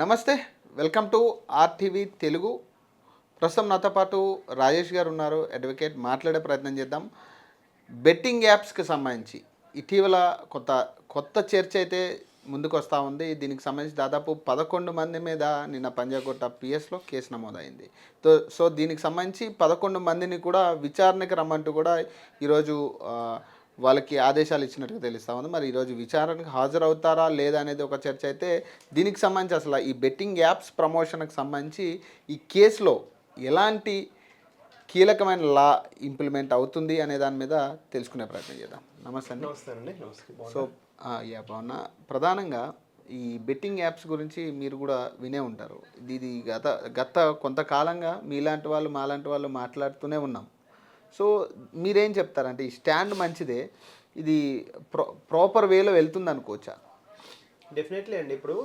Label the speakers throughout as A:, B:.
A: నమస్తే welcome to RTV Telugu. ప్రస్తుతం నాతో పాటు రాజేష్ గారు ఉన్నారు అడ్వకేట్ మాట్లాడే ప్రయత్నం చేద్దాం. బెట్టింగ్ యాప్స్కి సంబంధించి ఇటీవల కొత్త కొత్త చర్చ అయితే ముందుకు వస్తూ ఉంది. దీనికి సంబంధించి దాదాపు పదకొండు మంది మీద నిన్న పంజాగుట్ట పిఎస్లో కేసు నమోదైంది. సో దీనికి సంబంధించి పదకొండు మందిని కూడా విచారణకి రమ్మంటూ కూడా ఈరోజు వాళ్ళకి ఆదేశాలు ఇచ్చినట్టుగా తెలుస్తా ఉంది. మరి ఈరోజు విచారణకు హాజరవుతారా లేదా అనేది ఒక చర్చ అయితే దీనికి సంబంధించి అసలు ఈ బెట్టింగ్ యాప్స్ ప్రమోషన్కి సంబంధించి ఈ కేసులో ఎలాంటి కీలకమైన లా ఇంప్లిమెంట్ అవుతుంది అనే దాని మీద తెలుసుకునే ప్రయత్నం చేద్దాం. నమస్తే అండి.
B: నమస్తే
A: సో యా పవన ప్రధానంగా ఈ బెట్టింగ్ యాప్స్ గురించి మీరు కూడా వినే ఉంటారు. ఇది ఇది గత గత కొంతకాలంగా మీలాంటి వాళ్ళు మాలాంటి వాళ్ళు మాట్లాడుతూనే ఉన్నాం. సో మీరేం చెప్తారంటే ఈ స్టాండ్ మంచిదే ఇది ప్రో ప్రాపర్ వేలో వెళ్తుంది అనుకోవచ్చా
B: డెఫినెట్లీ అండి. ఇప్పుడు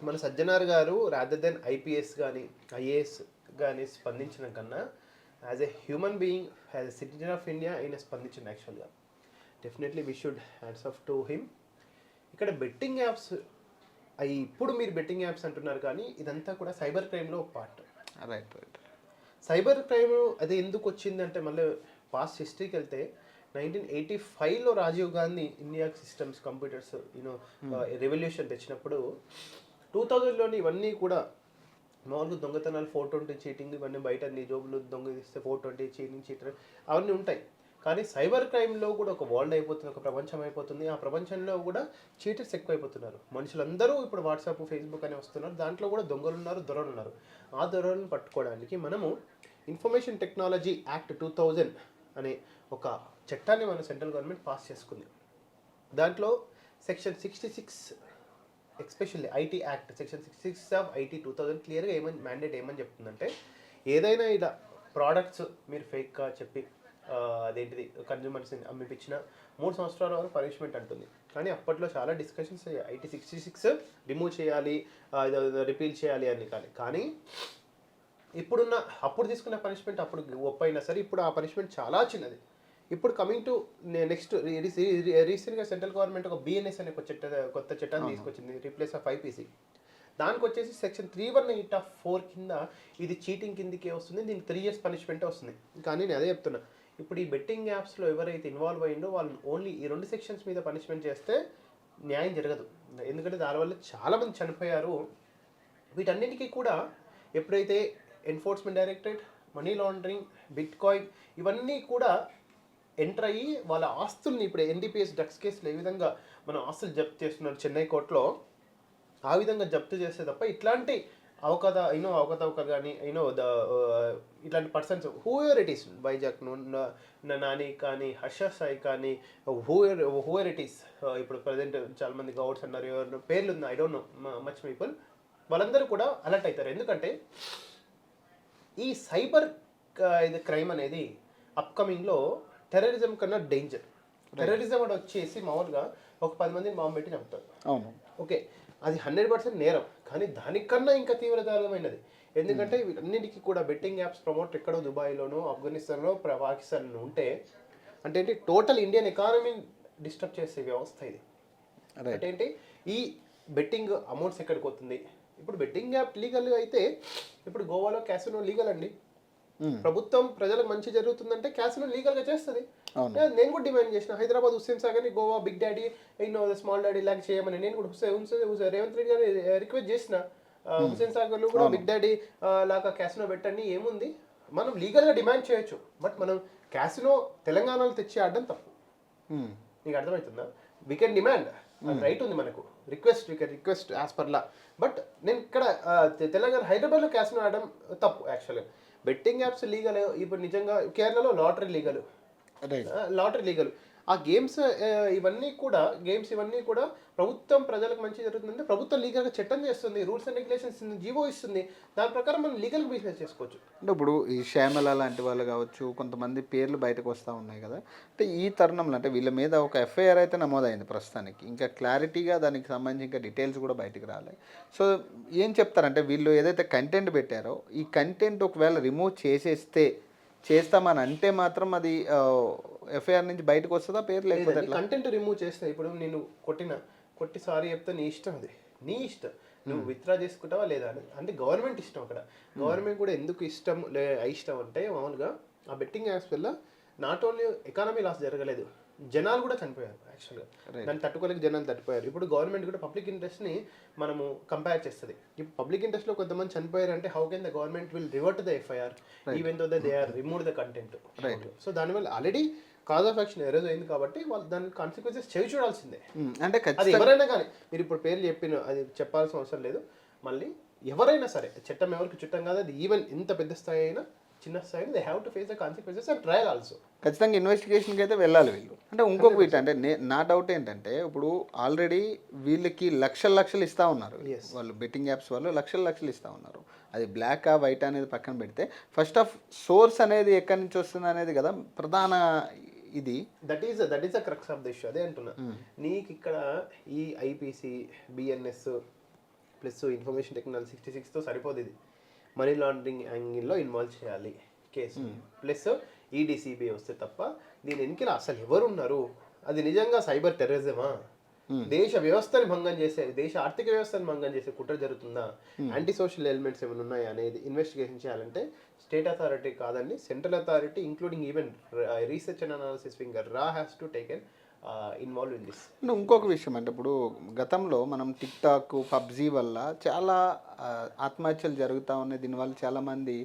B: మన Sajjanar garu rather than IPS కానీ ఐఏఎస్ కానీ స్పందించిన కన్నా as a human being as a citizen of India ఆయన స్పందించింది యాక్చువల్గా definitely we should hands off to him ఇక్కడ బెట్టింగ్ యాప్స్ అవి ఇప్పుడు మీరు బెట్టింగ్ యాప్స్ అంటున్నారు కానీ ఇదంతా కూడా సైబర్ క్రైమ్లో ఒక part
A: right right
B: cyber crime అది ఎందుకు వచ్చిందంటే మళ్ళీ పాస్ట్ హిస్టరీకి వెళ్తే నైన్టీన్ ఎయిటీ ఫైవ్లో Rajiv Gandhi India systems computers you know revolution తెచ్చినప్పుడు టూ థౌజండ్లోని ఇవన్నీ కూడా మామూలుగా దొంగతనాలు ఫోర్ ట్వంటీ చీటింగ్ ఇవన్నీ బయట నీ జోబులు దొంగ తీస్తే ఫోర్ ట్వంటీ చీటింగ్ చీటర్ అవన్నీ ఉంటాయి. కానీ సైబర్ క్రైమ్లో కూడా ఒక వరల్డ్ అయిపోతుంది ఒక ప్రపంచం అయిపోతుంది. ఆ ప్రపంచంలో కూడా చీటర్స్ ఎక్కువైపోతున్నారు. మనుషులందరూ ఇప్పుడు వాట్సాప్ ఫేస్బుక్ అని వస్తున్నారు. దాంట్లో కూడా దొంగలు ఉన్నారు దొరలు ఉన్నారు ఆ దొరలను పట్టుకోవడానికి మనము information technology act two thousand అనే ఒక చట్టాన్ని మన సెంట్రల్ గవర్నమెంట్ పాస్ చేసుకుంది. దాంట్లో section sixty six especially IT act section sixty six of IT two thousand క్లియర్గా ఏమని మ్యాండేట్ ఏమని చెప్తుందంటే ఏదైనా ఇలా ప్రోడక్ట్స్ మీరు ఫేక్గా చెప్పి అదేంటిది కన్జ్యూమర్స్ అమ్మిపించిన మూడు సంవత్సరాల వరకు పనిష్మెంట్ అంటుంది. కానీ అప్పట్లో చాలా డిస్కషన్స్ అయ్యాయి. ఐటీ సిక్స్టీ సిక్స్ రిమూవ్ చేయాలి రిపీల్ చేయాలి అని కానీ కానీ ఇప్పుడున్న అప్పుడు తీసుకున్న పనిష్మెంట్ అప్పుడు గొప్ప అయినా సరే ఇప్పుడు ఆ పనిష్మెంట్ చాలా చిన్నది. ఇప్పుడు కమింగ్ టు నెక్స్ట్ రీసెంట్గా సెంట్రల్ గవర్నమెంట్ ఒక బిఎన్ఎస్ అనే ఒక చట్ట కొత్త చట్టాన్ని తీసుకొచ్చింది. రీప్లేస్ ఆఫ్ ఐపీసీ దానికి వచ్చేసి section three one eight of four కింద ఇది చీటింగ్ కిందకే వస్తుంది. దీనికి త్రీ ఇయర్స్ పనిష్మెంట్ వస్తుంది. కానీ నేను అదే చెప్తున్నా. ఇప్పుడు ఈ బెట్టింగ్ యాప్స్లో ఎవరైతే ఇన్వాల్వ్ అయ్యిందో వాళ్ళు ఓన్లీ ఈ రెండు సెక్షన్స్ మీద పనిష్మెంట్ చేస్తే న్యాయం జరగదు. ఎందుకంటే దానివల్ల చాలామంది చనిపోయారు. వీటన్నిటికీ కూడా ఎప్పుడైతే enforcement directorate money laundering bitcoin ఇవన్నీ కూడా ఎంటర్ అయ్యి వాళ్ళ ఆస్తుల్ని ఇప్పుడు ఎన్డీపీఎస్ డ్రగ్స్ కేసులు ఏ విధంగా మన ఆస్తులు జప్తు చేస్తున్నారు చెన్నై కోర్టులో ఆ విధంగా జప్తు చేస్తే తప్ప ఇట్లాంటి అవకత అయినో అవకతవకలు కానీ అయినో ద ఇట్లాంటి persons whoever it is Vizag Nani కానీ హర్ష సాయి కానీ హూయర్ హూయర్ ఇట్ ఈస్ ఇప్పుడు ప్రజెంట్ చాలా మంది గౌడ్స్ అన్నారు ఎవరు పేర్లు ఉంది I don't know much people వాళ్ళందరూ కూడా అలర్ట్ అవుతారు. ఎందుకంటే ఈ సైబర్ ఇది క్రైమ్ అనేది అప్కమింగ్లో టెర్రరిజం కన్నా డేంజర్ టెర్రరిజం అని వచ్చేసి మామూలుగా ఒక పది మందిని బాంబు పెట్టి చంపుతారు. ఓకే అది హండ్రెడ్ పర్సెంట్ నేరం. కానీ దానికన్నా ఇంకా తీవ్రతరమైనది ఎందుకంటే వీటన్నిటికీ కూడా బెట్టింగ్ యాప్స్ ప్రమోట్ ఎక్కడో దుబాయ్లోనో ఆఫ్ఘనిస్తాన్లో పాకిస్తాన్లో ఉంటే అంటే ఏంటి టోటల్ ఇండియన్ ఎకానమీని డిస్టర్బ్ చేసే వ్యవస్థ ఇది. అంటే ఏంటి ఈ బెట్టింగ్ అమౌంట్స్ ఎక్కడికి పోతుంది? ఇప్పుడు బెట్టింగ్ యాప్ లీగల్ అయితే ఇప్పుడు గోవాలో క్యాసినో లీగల్ అండి. ప్రభుత్వం ప్రజలకు మంచి జరుగుతుందంటే క్యాసినో లీగల్గా చేస్తుంది. నేను- కూడా డిమాండ్ చేసిన. హైదరాబాద్ హుస్సేన్ సాగర్ గోవా బిగ్ డాడీ ఎన్నో స్మాల్ డాడీ లాగా చేయమని నేను కూడా హుస్సేన్ రేవంత్ రెడ్డి గారిని రిక్వెస్ట్ చేసిన. ఆ, హుస్సేన్ సాగర్లో కూడా బిగ్ డాడీ లాగా క్యాసినో పెట్టండి ఏముంది? మనం లీగల్గా డిమాండ్ చేయొచ్చు. బట్ మనం క్యాసినో తెలంగాణలో తెచ్చి ఆడడం తప్పు.
A: Hmm.
B: నీకు అర్థమవుతుందా? వీ కెన్ డిమాండ్ రైట్ ఉంది మనకు. Request we can request as per law but నేను ఇక్కడ తెలంగాణ హైదరాబాద్లో క్యాసినో ఆడడం తప్పు యాక్చువల్గా బెట్టింగ్ యాప్స్ లీగల్ ఇప్పుడు నిజంగా కేరళలో లాటరీ లీగల్. Lottery legal. ఆ గేమ్స్ ఇవన్నీ కూడా గేమ్స్ ఇవన్నీ కూడా ప్రభుత్వం ప్రజలకు మంచి జరుగుతుందంటే ప్రభుత్వం లీగల్గా చట్టం చేస్తుంది రూల్స్ అండ్ రెగ్యులేషన్స్ జీవో ఇస్తుంది. దాని ప్రకారం మనం లీగల్ బిజినెస్ చేసుకోవచ్చు.
A: అంటే ఇప్పుడు ఈ శ్యామల లాంటి వాళ్ళు కావచ్చు కొంతమంది పేర్లు బయటకు వస్తూ ఉన్నాయి కదా. అంటే ఈ తరుణంలో అంటే వీళ్ళ మీద ఒక ఎఫ్ఐఆర్ అయితే నమోదైంది ప్రస్తుతానికి. ఇంకా క్లారిటీగా దానికి సంబంధించి ఇంకా డీటెయిల్స్ కూడా బయటకు రాలేదు సో ఏం చెప్తారంటే వీళ్ళు ఏదైతే కంటెంట్ పెట్టారో ఈ కంటెంట్ ఒకవేళ రిమూవ్ చేసేస్తే చేస్తామని అంటే మాత్రం అది ఎఫ్ఐఆర్ నుంచి బయటకు వస్తుందా పేరు లేకపోతే
B: కంటెంట్ రిమూవ్ చేస్తే. ఇప్పుడు నేను కొట్టిన కొట్టి సారీ చెప్తే నీ ఇష్టం అది. నీ ఇష్టం. నువ్వు విత్డ్రా చేసుకుంటావా లేదా అని. అంటే గవర్నమెంట్ ఇష్టం అక్కడ. గవర్నమెంట్ కూడా ఎందుకు ఇష్టం లే ఇష్టం అంటే మామూలుగా ఆ బెట్టింగ్ యాప్స్ వల్ల నాట్ ఓన్లీ ఎకానమీ లాస్ జరగలేదు జనాలు కూడా చనిపోయారు యాక్చువల్గా దాన్ని తట్టుకోలేక జనాలు తట్టుపోయారు ఇప్పుడు గవర్నమెంట్ కూడా పబ్లిక్ ఇంట్రెస్ట్ని మనము కంపేర్ చేస్తుంది. ఇప్పుడు పబ్లిక్ ఇంట్రెస్ట్లో కొంతమంది చనిపోయారు అంటే how can the government will revert the FIR even though they are remove the content so దానివల్ల already cause of action erase అయింది కాబట్టి వాళ్ళు దాని కాన్సిక్వెన్సెస్ చెవి చూడాల్సిందే.
A: ఉమ్, అంటే
B: అది ఎవరైనా కానీ మీరు ఇప్పుడు పేర్లు చెప్పిన అది చెప్పాల్సిన అవసరం లేదు. మళ్ళీ ఎవరైనా సరే చట్టం ఎవరికి చుట్టం కాదు అది ఈవెన్ ఎంత పెద్ద స్థాయి అయినా చిన్న స్థాయి they have to face the consequences and trial also
A: ఖచ్చితంగా ఇన్వెస్టిగేషన్కి అయితే వెళ్ళాలి వీళ్ళు. అంటే ఇంకొక వీటి అంటే నే- నా డౌట్ ఏంటంటే ఇప్పుడు ఆల్రెడీ వీళ్ళకి లక్షల లక్షలు ఇస్తా ఉన్నారు. వాళ్ళు బెట్టింగ్ యాప్స్ వాళ్ళు లక్షల లక్షలు ఇస్తా ఉన్నారు. అది బ్లాక్ ఆ వైట్ అనేది పక్కన పెడితే ఫస్ట్ ఆఫ్ సోర్స్ అనేది ఎక్కడి నుంచి వస్తుంది అనేది కదా ప్రధాన ఇది.
B: That is that is the crux of the issue అదే అంటున్నా. నీకు ఇక్కడ ఈ IPC BNS plus information technology sixty సిక్స్తో సరిపోదు ఇది. మనీ లాండరింగ్ యాంగిల్లో ఇన్వాల్వ్ చేయాలి. కేసు ప్లస్ ఈడీసీబీ వస్తే తప్ప దీని వెనుకల అసలు ఎవరు ఉన్నారు అది నిజంగా సైబర్ టెర్రరిజమా దేశ వ్యవస్థని భంగం చేసే దేశ ఆర్థిక వ్యవస్థని భంగం చేసే కుట్ర జరుగుతుందా? యాంటీ సోషల్ ఎలిమెంట్స్ ఏమైనా ఉన్నాయా అనేది ఇన్వెస్టిగేషన్ చేయాలంటే స్టేట్ అథారిటీ కాదండి central authority including even research and analysis finger రా has to taken involve in this
A: ఇంకొక విషయం అంటే ఇప్పుడు గతంలో మనం టిక్ టాక్ పబ్జీ వల్ల చాలా ఆత్మహత్యలు జరుగుతూ ఉన్నాయి. దీనివల్ల చాలామంది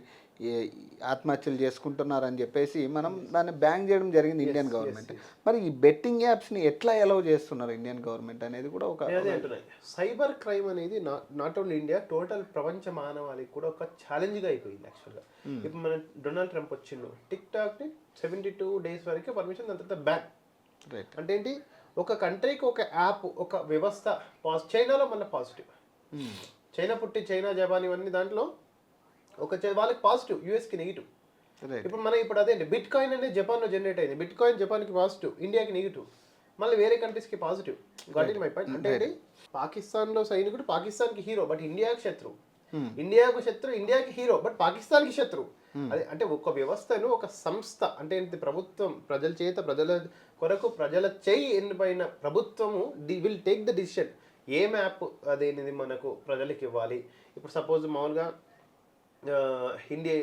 A: ఆత్మహత్యలు చేసుకుంటున్నారని చెప్పేసి మనం దాన్ని బ్యాన్ చేయడం జరిగింది ఇండియన్ గవర్నమెంట్. మరి ఈ బెట్టింగ్ యాప్స్ని ఎట్లా అలౌ చేస్తున్నారు ఇండియన్ గవర్నమెంట్ అనేది కూడా ఒక
B: సైబర్ క్రైమ్ అనేది నాట్ ఓన్లీ ఇండియా టోటల్ ప్రపంచ మానవాళికి కూడా ఒక ఛాలెంజ్గా అయిపోయింది యాక్చువల్గా ఇప్పుడు మన డొనాల్డ్ ట్రంప్ వచ్చిండు. టిక్ టాక్ని సెవెంటీ టూ డేస్ వరకే పర్మిషన్ దాని తర్వాత బ్యాన్
A: రైట్
B: అంటే ఏంటి? ఒక కంట్రీకి ఒక యాప్ ఒక వ్యవస్థ పాజ్ చైనాలో మళ్ళీ పాజిటివ్. చైనా పుట్టి చైనా జపాన్ ఇవన్నీ దాంట్లో ఒక వాళ్ళకి పాజిటివ్ యూఎస్కి నెగిటివ్. ఇప్పుడు మనం ఇప్పుడు అదే బిట్ కాయిన్ అనేది జపాన్లో జనరేట్ అయింది. బిట్ కాయిన్ జపాన్కి పాజిటివ్ ఇండియాకి నెగిటివ్. మళ్ళీ వేరే కంట్రీస్కి పాజిటివ్. గాట్ మై పాయింట్ అంటే పాకిస్తాన్లో సైనికుడు పాకిస్తాన్కి హీరో బట్ ఇండియాకి శత్రువు. ఇండియాకు శత్రు ఇండియాకి హీరో బట్ పాకిస్తాన్కి శత్రువు. అదే అంటే ఒక వ్యవస్థను ఒక సంస్థ అంటే ఏంటి? ప్రభుత్వం ప్రజల చేత ప్రజల కొరకు ప్రజల చేయి ఎన్నిపైన ప్రభుత్వము the will take the decision A map అదేనిది మనకు ప్రజలకు ఇవ్వాలి? ఇప్పుడు సపోజ్ మామూలుగా ఇండియా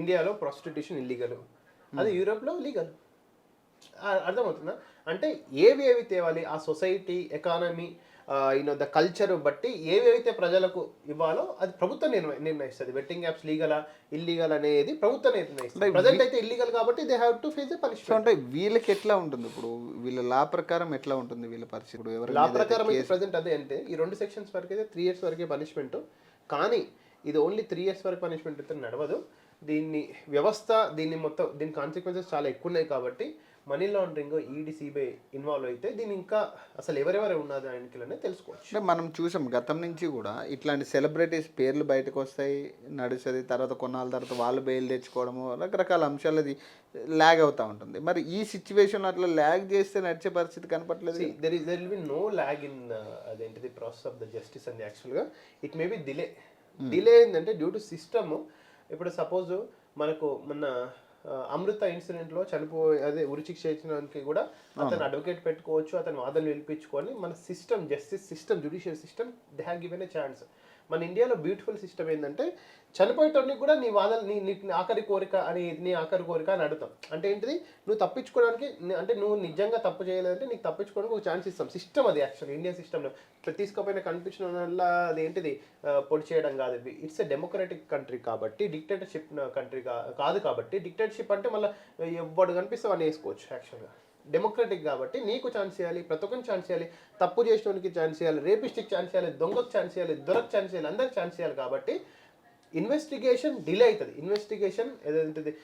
B: ఇండియాలో ప్రాస్టిట్యూషన్ ఇల్లీగల్ అది యూరోప్లో లీగల్ అర్థమవుతుందా? అంటే ఏవి ఏవి తేవాలి? ఆ society economy you know the culture బట్టి ఏవి అయితే ప్రజలకు ఇవ్వాలో అది ప్రభుత్వం నిర్ణ- నిర్ణయిస్తుంది. వెట్టింగ్ యాప్స్ లీగలా ఇల్లీగల్ అనేది ప్రభుత్వం నిర్ణయిస్తుంది. ప్రజెంట్ అయితే ఇల్లీగల్ కాబట్టి they have to face punishment
A: అంటే వీళ్ళకి ఎట్లా ఉంటుంది ఇప్పుడు? వీళ్ళ లా ప్రకారం ఎట్లా ఉంటుంది వీళ్ళ పరిస్థితి? ఇప్పుడు ఎవరి
B: లా ప్రకారం అయితే ప్రజెంట్ అదే అంటే ఈ రెండు సెక్షన్స్ వరకు అయితే త్రీ ఇయర్స్ వరకే పనిష్మెంట్ కానీ ఇది ఓన్లీ త్రీ ఇయర్స్ వరకు పనిష్మెంట్ అయితే నడవదు. దీన్ని వ్యవస్థ దీన్ని మొత్తం దీని కాన్సిక్వెన్సెస్ చాలా ఎక్కువ ఉన్నాయి కాబట్టి money laundering ED CBI involve అయితే దీన్ని ఇంకా అసలు ఎవరెవరు ఉన్నారు దానికి తెలుసుకోవచ్చు.
A: అంటే మనం చూసాం గతం నుంచి కూడా ఇట్లాంటి సెలబ్రిటీస్ పేర్లు బయటకు వస్తాయి నడుస్తుంది తర్వాత కొన్నాళ్ళ తర్వాత వాళ్ళు బెయిల్ తెచ్చుకోవడము రకరకాల అంశాలు అది ల్యాగ్ అవుతూ ఉంటుంది. మరి ఈ సిచ్యువేషన్ అట్లా ల్యాగ్ చేస్తే నడిచే పరిస్థితి కనపట్లేదు
B: there is there will be no lag in అదేంటిది ప్రాసెస్ ఆఫ్ ద జస్టిస్ అండి యాక్చువల్గా it may be delay delay ఏంటంటే డ్యూ టు సిస్టమ్ ఇప్పుడు సపోజ్ మనకు మన అమృత ఇన్సిడెంట్లో చనిపోయి అదే ఉరిశిక్ష ఇచ్చినానికి కూడా అతను అడ్వకేట్ పెట్టుకోవచ్చు అతను వాదనలు పిలిపించుకొని మన system justice system judicial system they have given a chance మన ఇండియాలో బ్యూటిఫుల్ సిస్టమ్ ఏంటంటే చనిపోయేటోడికి కూడా నీ వాదన నీ నీ ఆఖరి కోరిక అని నీ ఆఖరి కోరిక అని అడుగుతాం. అంటే ఏంటిది? నువ్వు తప్పించుకోవడానికి అంటే నువ్వు నిజంగా తప్పు చేయలేదంటే నీకు తప్పించుకోవడానికి ఒక ఛాన్స్ ఇస్తాం. సిస్టమ్ అది యాక్చువల్ ఇండియన్ సిస్టమ్లో ఇట్లా తీసుకోపోయిన కనిపించడం వల్ల అది ఏంటిది? పొడి చేయడం కాదు. ఇట్స్ ఎ డెమోక్రటిక్ కంట్రీ కాబట్టి డిక్టేటర్షిప్ కంట్రీ కాదు కాబట్టి డిక్టేటర్షిప్ అంటే మళ్ళీ ఎవడు కనిపిస్తే వాడిని వేసుకోవచ్చు యాక్చువల్గా డెమోక్రటిక్ కాబట్టి నీకు ఛాన్స్ ఇవ్వాలి ప్రతి ఒక్కరికి ఛాన్స్ ఇవ్వాలి తప్పు చేసేవానికి ఛాన్స్ ఇవ్వాలి రేపిస్టిక్ ఛాన్స్ ఇవ్వాలి దొంగకు ఛాన్స్ ఇవ్వాలి దొరకు ఛాన్స్ ఇవ్వాలి అందరికి ఛాన్స్ ఇవ్వాలి కాబట్టి ఇన్వెస్టిగేషన్ డిలే అవుతుంది. ఇన్వెస్టిగేషన్ ఏదైతుంది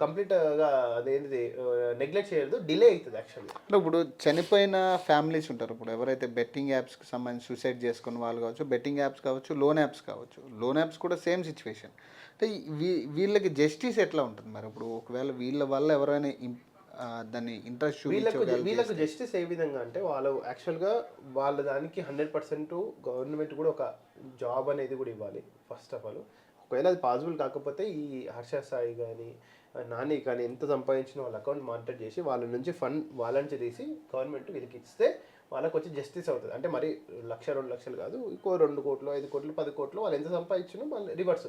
B: కంప్లీట్గా అదేంటిది నెగ్లెక్ట్ చేయదు డిలే అవుతుంది యాక్చువల్లీ.
A: అంటే ఇప్పుడు చనిపోయిన ఫ్యామిలీస్ ఉంటారు. ఇప్పుడు ఎవరైతే బెట్టింగ్ యాప్స్కి సంబంధించి సూసైడ్ చేసుకున్న వాళ్ళు కావచ్చు బెట్టింగ్ యాప్స్ కావచ్చు లోన్ యాప్స్ కావచ్చు లోన్ యాప్స్ కూడా సేమ్ సిచ్యువేషన్. అంటే వీ- వీళ్ళకి జస్టిస్ ఎట్లా ఉంటుంది మరి? ఇప్పుడు ఒకవేళ వీళ్ళ వల్ల ఎవరైనా దాన్ని ఇంట్రెస్ట్
B: వీళ్ళకు వీళ్ళకు జస్టిస్ ఏ విధంగా అంటే వాళ్ళు యాక్చువల్గా వాళ్ళ దానికి హండ్రెడ్ పర్సెంట్ గవర్నమెంట్ కూడా ఒక జాబ్ అనేది కూడా ఇవ్వాలి ఫస్ట్ ఆఫ్ ఆల్ ఒకవేళ అది పాసిబుల్ కాకపోతే ఈ హర్ష సాయి కానీ నాని కానీ ఎంత సంపాదించిన వాళ్ళ అకౌంట్ మానిటర్ చేసి వాళ్ళ నుంచి ఫండ్ వాళ్ళ నుంచి తీసి గవర్నమెంట్ వీళ్ళకి ఇస్తే వాళ్ళకి వచ్చి జస్టిస్ అవుతుంది. అంటే మరి లక్ష రెండు లక్షలు కాదు ఇంకో రెండు కోట్లు ఐదు కోట్లు పది కోట్లు వాళ్ళు ఎంత సంపాదించినా మళ్ళీ రివర్స్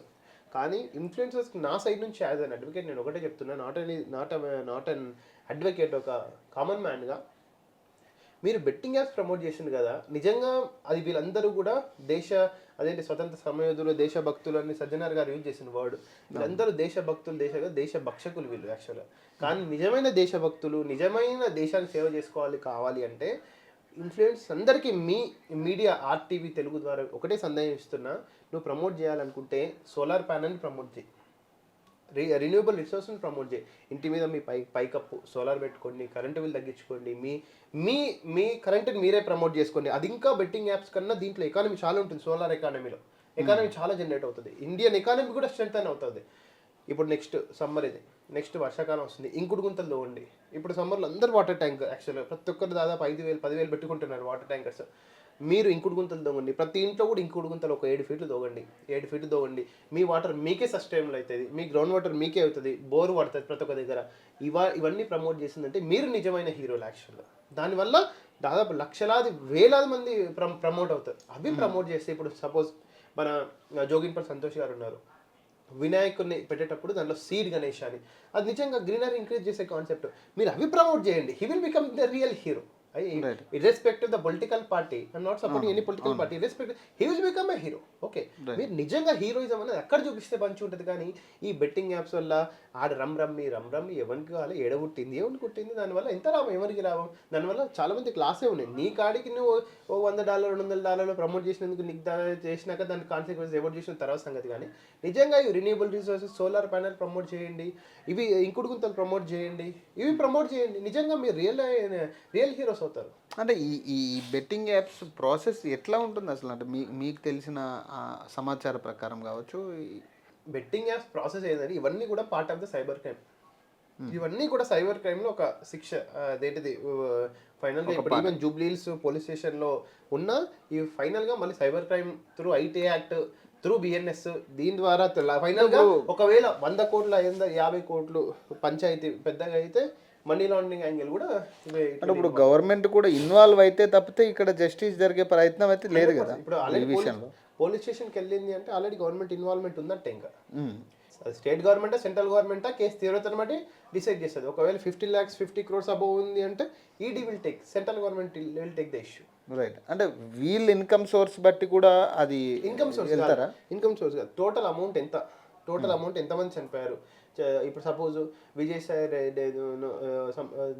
B: కానీ ఇన్ఫ్లుయెన్సర్స్ నా సైడ్ నుంచి యాజ్ అన్ అడ్వకేట్ నేను ఒకటే చెప్తున్నా not an not not an advocate ఒక కామన్ మ్యాన్గా. మీరు బెట్టింగ్ యాప్స్ ప్రమోట్ చేసింది కదా నిజంగా అది వీళ్ళందరూ కూడా దేశ అదేంటి స్వతంత్ర సమయోధులు దేశభక్తులు అని సజ్జనార్ గారు యూజ్ చేసిన వర్డ్. వీళ్ళందరూ దేశభక్తులు దేశ దేశ భక్షకులు వీళ్ళు యాక్చువల్గా. కానీ నిజమైన దేశభక్తులు నిజమైన దేశాన్ని సేవ చేసుకోవాలి కావాలి అంటే ఇన్ఫ్లుయెన్స్ అందరికీ మీ మీడియా ఆర్టీవీ తెలుగు ద్వారా ఒకటే సందేహం ఇస్తున్నా నువ్వు ప్రమోట్ చేయాలనుకుంటే సోలార్ ప్యానల్ని ప్రమోట్ చేయి. రిన్యూవబుల్ రిసోర్స్ని ప్రమోట్ చేయి. ఇంటి మీద మీ పై పైకప్పు సోలార్ పెట్టుకోండి కరెంటు బిల్ తగ్గించుకోండి మీ మీ మీ కరెంట్ని మీరే ప్రమోట్ చేసుకోండి. అది ఇంకా బెట్టింగ్ యాప్స్ కన్నా దీంట్లో ఎకానమీ చాలా ఉంటుంది సోలార్ ఎకానమీలో ఎకానమీ చాలా జనరేట్ అవుతుంది. ఇండియన్ ఎకానమీ కూడా స్ట్రెంత్ అవుతుంది. ఇప్పుడు నెక్స్ట్ సమ్మర్ ఇది. నెక్స్ట్ వర్షాకాలం వస్తుంది. ఇంకుడు గుంతలు తోవండి. ఇప్పుడు సమ్మర్లో అందరు వాటర్ ట్యాంక్ యాక్చువల్గా ప్రతి ఒక్కరు దాదాపు ఐదు వేలు పదివేలు పెట్టుకుంటున్నారు వాటర్ ట్యాంకర్స్ మీరు ఇంకుడు గుంతలు తోగండి. ప్రతి ఇంట్లో కూడా ఇంకుడు గుంతలు ఒక ఏడు ఫీట్లు తోగండి. ఏడు ఫీట్లు తోగండి. మీ వాటర్ మీకే సస్టైనబుల్ అవుతుంది. మీ గ్రౌండ్ వాటర్ మీకే అవుతుంది. బోర్ పడుతుంది ప్రతి ఒక్క దగ్గర. ఇవా ఇవన్నీ ప్రమోట్ చేసిందంటే మీరు నిజమైన హీరోలు యాక్చువల్గా. దానివల్ల దాదాపు లక్షలాది వేలాది మంది ప్ర ప్రమోట్ అవుతారు. అవి ప్రమోట్ చేస్తే ఇప్పుడు సపోజ్ మన జోగిన్పల్ సంతోష్ గారు ఉన్నారు. వినాయకుడిని పెట్టేటప్పుడు దాంట్లో సీడ్ గణేష్ అని. అది నిజంగా గ్రీనరీ ఇంక్రీజ్ చేసే కాన్సెప్ట్. మీరు అవి ప్రమోట్ చేయండి. He will become the real hero. Irrespect the political party and not supporting any political party irrespect he will become a hero okay మీరు నిజంగా హీరోయిజం అనేది అక్కడ చూపిస్తే మంచి ఉంటుంది కానీ ఈ బెట్టింగ్ యాప్స్ వల్ల ఆడ రమ్ రమ్మి రమ్ రమ్మి ఎవరికి కావాలి? ఎడగొట్టింది ఎవరికి కుట్టింది? దానివల్ల ఎంత లాభం? ఎవరికి లాభం? దానివల్ల చాలా మంది క్లాసే ఉన్నాయి. నీ కాడికి నువ్వు ఓ వంద డాలర్ రెండు వందల డాలర్లు ప్రమోట్ చేసినందుకు నీకు దా- చేసినాక దాని కాన్సిక్వెన్స్ ఎవరు చేసిన తర్వాత సంగతి కానీ నిజంగా ఈ renewable resources solar panel promote చేయండి ఇవి ఇంకుడు గుంతలు ప్రమోట్ చేయండి ఇవి ప్రమోట్ చేయండి. నిజంగా మీరు రియల్ రియల్ హీరోస్ అవుతారు
A: అంటే ఈ ఈ బెట్టింగ్ యాప్స్ ప్రాసెస్ ఎట్లా ఉంటుంది అసలు? అంటే మీ మీకు తెలిసిన సమాచార ప్రకారం కావచ్చు
B: బెట్టింగ్ యాప్స్ ప్రాసెస్ ఏంటంటే ఇవన్నీ కూడా part of the cyber crime ఇవన్నీ కూడా సైబర్ క్రైమ్లో ఒక శిక్ష అదేంటిది ఫైనల్గా ఇప్పుడు ఈవెన్ జూబ్లీల్స్ పోలీస్ స్టేషన్లో ఉన్న ఈ ఫైనల్గా మళ్ళీ cyber crime through IT act through BNS దీని ద్వారా ఫైనల్గా ఒకవేళ వంద కోట్ల అయిందా యాభై కోట్లు పంచాయతీ పెద్దగా అయితే మనీ లాండరింగ్ యాంగిల్ కూడా
A: అంటే ఇప్పుడు గవర్నమెంట్ కూడా ఇన్వాల్వ్ అయితే తప్పితే ఇక్కడ జస్టిస్ జరిగే ప్రయత్నం అయితే లేదు కదా
B: ఇప్పుడు ఆల్రెడీ
A: విషయంలో.
B: పోలీస్ స్టేషన్కి వెళ్ళింది అంటే ఆల్రెడీ గవర్నమెంట్ ఇన్వాల్వ్మెంట్ ఉందంటే ఇంకా. స్టేట్ గవర్నమెంటా సెంట్రల్ గవర్నమెంటా కేసు తీవ్రతను బట్టి డిసైడ్ చేస్తుంది. ఒకవేళ fifty lakhs fifty crores above ఉంది అంటే ED will take central government will take the issue
A: right అంటే వీళ్ళ ఇన్కమ్ సోర్స్ బట్టి కూడా అది
B: ఇన్కమ్ సోర్స్ ఇన్కమ్ సోర్స్ కాదు. టోటల్ అమౌంట్ ఎంత? టోటల్ అమౌంట్ ఎంతమంది చనిపోయారు? ఇప్పుడు సపోజ్ విజయసాయి రెడ్డి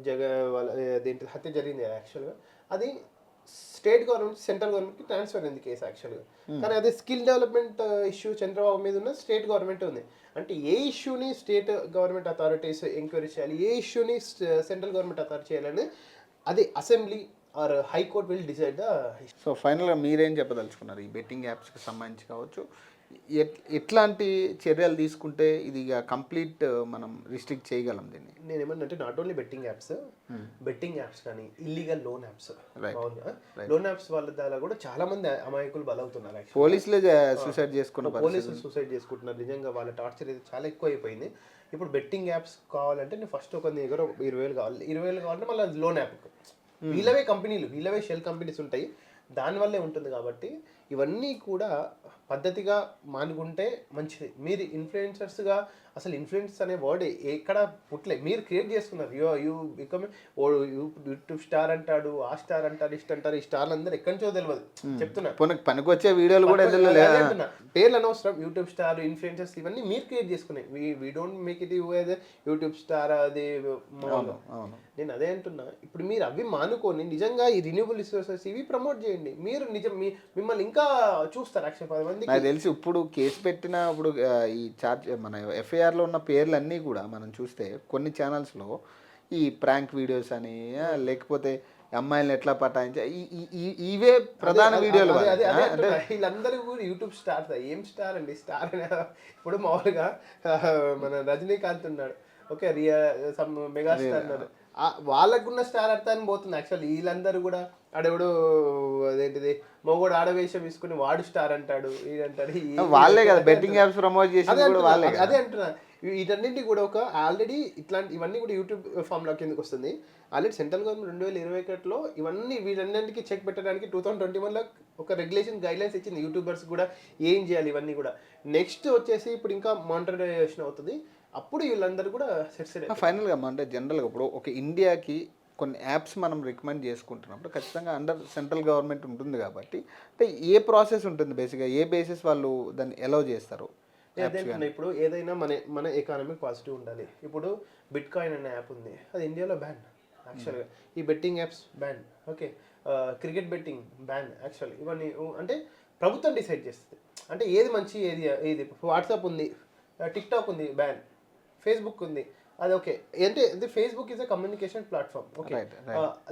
B: జగ వాళ్ళ దేంటి హత్య జరిగింది యాక్చువల్గా అది స్టేట్ గవర్నమెంట్ సెంట్రల్ గవర్నమెంట్కి ట్రాన్స్ఫర్ అయింది కేసు యాక్చువల్గా కానీ అదే స్కిల్ డెవలప్మెంట్ ఇష్యూ చంద్రబాబు మీద ఉన్న స్టేట్ గవర్నమెంట్ ఉంది. అంటే ఏ ఇష్యూని స్టేట్ గవర్నమెంట్ అథారిటీస్ ఎంక్వైరీ చేయాలి ఏ ఇష్యూని సెంట్రల్ గవర్నమెంట్ అథారిటీ చేయాలని అది assembly or high court will decide the
A: so ఫైనల్గా మీరేం చెప్పదలుచుకున్నారు? ఈ బెట్టింగ్ యాప్స్కి సంబంధించి కావచ్చు ఎట్లాంటి చర్యలు తీసుకుంటే ఇది ఇక కంప్లీట్ మనం రిస్ట్రిక్ట్ చేయగలం దీన్ని?
B: నేను ఏమన్నా not only betting apps betting apps కానీ illegal loan apps. Loan apps వాళ్ళ ద్వారా కూడా చాలా మంది అమాయకులు బలవుతున్నారు.
A: పోలీసులే సూసైడ్ చేసుకున్న పరిస్థితి
B: పోలీసులు సూసైడ్ చేసుకుంటున్నారు. నిజంగా వాళ్ళ టార్చర్ అయితే చాలా ఎక్కువ అయిపోయింది ఇప్పుడు బెట్టింగ్ యాప్స్ కావాలంటే నేను ఫస్ట్ ఒక దగ్గర ఇరవై వేలు కావాలి. ఇరవై వేలు కావాలంటే మళ్ళీ లోన్ యాప్. వీళ్ళవే కంపెనీలు వీళ్ళవే షెల్ కంపెనీస్ ఉంటాయి. దానివల్లే ఉంటుంది కాబట్టి ఇవన్నీ కూడా పద్ధతిగా మానుకుంటే మంచిది. మీరు ఇన్ఫ్లుయెన్సర్స్గా అసలు ఇన్ఫ్లుయెన్స్ అనే వర్డ్ ఎక్కడ పుట్టలే. మీరు క్రియేట్ చేసుకున్నారు. You you become oh YouTube star అంటాడు ఆ స్టార్ అంటారు ఇష్ట అంటారు. ఈ స్టార్లు అందరూ ఎక్కడి నుంచో తెలియదు చెప్తున్నా.
A: పోనీ పనికొచ్చే వీడియోలు కూడా.
B: పేర్లు అనవసరం. యూట్యూబ్ స్టార్ ఇన్ఫ్లుయెన్సర్స్ ఇవన్నీ మీరు క్రియేట్ చేసుకునే. వీ డోంట్ మేక్ ఇది యూట్యూబ్ స్టార్ అది నేను అదే అంటున్నా. ఇప్పుడు మీరు అవి మానుకొని నిజంగా ఈ రిన్యూబుల్ రిసోర్సెస్ ఇవి ప్రమోట్ చేయండి. మీరు నిజం మిమ్మల్ని ఇంకా చూస్తారు. యాక్చువల్ పది మంది
A: నాకు తెలిసి ఇప్పుడు కేసు పెట్టిన ఇప్పుడు ఈ చార్జ్ మన ఎఫ్ఐఆర్లో ఉన్న పేర్లన్నీ కూడా మనం చూస్తే కొన్ని ఛానల్స్లో ఈ ప్రాంక్ వీడియోస్ అని లేకపోతే అమ్మాయిలను ఎట్లా పటాయించా ఇవే ప్రధాన వీడియోలు.
B: వీళ్ళందరూ కూడా యూట్యూబ్ స్టార్ ఏం స్టార్ అండి? స్టార్ ఇప్పుడు మామూలుగా మన రజనీకాంత్ ఉన్నాడు. ఓకే రియా సమ్ మెగాస్టార్ ఆ, వాళ్ళకున్న స్టార్ అర్థాన్ని పోతుంది యాక్చువల్ వీళ్ళందరూ కూడా. ఆడెవడు అదేంటిది మొగోడు ఆడవేషం తీసుకుని వాడు స్టార్ అంటాడు ఈ-
A: వాళ్ళే కదా బెట్టింగ్ యాప్స్ ప్రమోట్
B: అంటున్నా,
A: వాళ్ళే
B: అదే- అంటున్నా. వీటన్నింటి కూడా ఒక ఆల్రెడీ ఇట్లాంటి ఇవన్నీ కూడా యూట్యూబ్ ఫామ్లో కిందకి వస్తుంది. ఆల్రెడీ సెంట్రల్ గవర్నమెంట్ రెండు వేల ఇరవై ఒకటిలో ఇవన్నీ వీటన్నింటికి చెక్ పెట్టడానికి టూ థౌసండ్ ట్వంటీ వన్లో ఒక రెగ్యులేషన్ గైడ్ లైన్స్ ఇచ్చింది యూట్యూబర్స్ కూడా ఏం చేయాలి ఇవన్నీ కూడా. నెక్స్ట్ వచ్చేసి ఇప్పుడు ఇంకా మానిటరైజేషన్ అవుతుంది. అప్పుడు వీళ్ళందరూ కూడా సెట్ సెట్
A: ఫైనల్గా అంటే జనరల్గా ఇప్పుడు ఒక ఇండియాకి కొన్ని యాప్స్ మనం రికమెండ్ చేసుకుంటున్నప్పుడు ఖచ్చితంగా అండర్ సెంట్రల్ గవర్నమెంట్ ఉంటుంది కాబట్టి అంటే ఏ ప్రాసెస్ ఉంటుంది బేసిక్గా? ఏ బేసిస్ వాళ్ళు దాన్ని ఎలవ్ చేస్తారు?
B: ఇప్పుడు ఏదైనా మన మన ఎకానమిక్ పాజిటివ్ ఉండాలి. ఇప్పుడు బిట్ కాయిన్ అనే యాప్ ఉంది. అది ఇండియాలో బ్యాన్ యాక్చువల్గా ఈ betting apps ban okay cricket betting ban actual ఇవన్నీ అంటే ప్రభుత్వం డిసైడ్ చేస్తుంది. అంటే ఏది మంచి ఏది ఏది? వాట్సాప్ ఉంది టిక్ టాక్ ఉంది బ్యాన్ ఫేస్బుక్ ఉంది. అది ఓకే. అంటే ఇది Facebook is a communication platform okay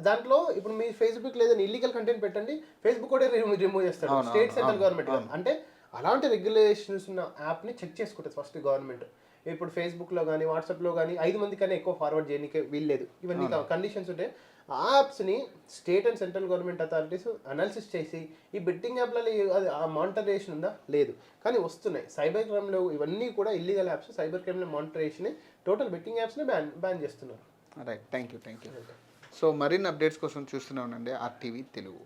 B: దాంట్లో ఇప్పుడు మీ ఫేస్బుక్ లేదా ఇల్లీగల్ కంటెంట్ పెట్టండి ఫేస్బుక్ కూడా రిమూవ్
A: అవును,
B: స్టేట్ సెంట్రల్ గవర్నమెంట్ అంటే అలాంటి రెగ్యులేషన్స్ ఉన్న యాప్ని చెక్ చేసుకుంటుంది ఫస్ట్ గవర్నమెంట్ ఇప్పుడు ఫేస్బుక్లో కానీ వాట్సాప్లో కానీ ఐదు మంది కన్నా ఎక్కువ ఫార్వర్డ్ చేయడానికి వీల్లేదు. ఇవన్నీ కండిషన్స్ ఉంటే ఆ యాప్స్ని state and central government authorities analysis చేసి ఈ బెట్టింగ్ యాప్లలో అది ఆ మానిటరేషన్ ఉందా? లేదు. కానీ వస్తున్నాయి. సైబర్ క్రైమ్లో ఇవన్నీ కూడా ఇల్లీగల్ యాప్స్ సైబర్ క్రైమ్లో మానిటరేషన్ టోటల్ బెట్టింగ్ యాప్స్ని బ్యాన్ బ్యాన్ చేస్తున్నారు.
A: Right thank you thank you so మరిన్ని అప్డేట్స్ కోసం చూస్తూనే ఉండండి ఆర్టీవీ తెలుగు.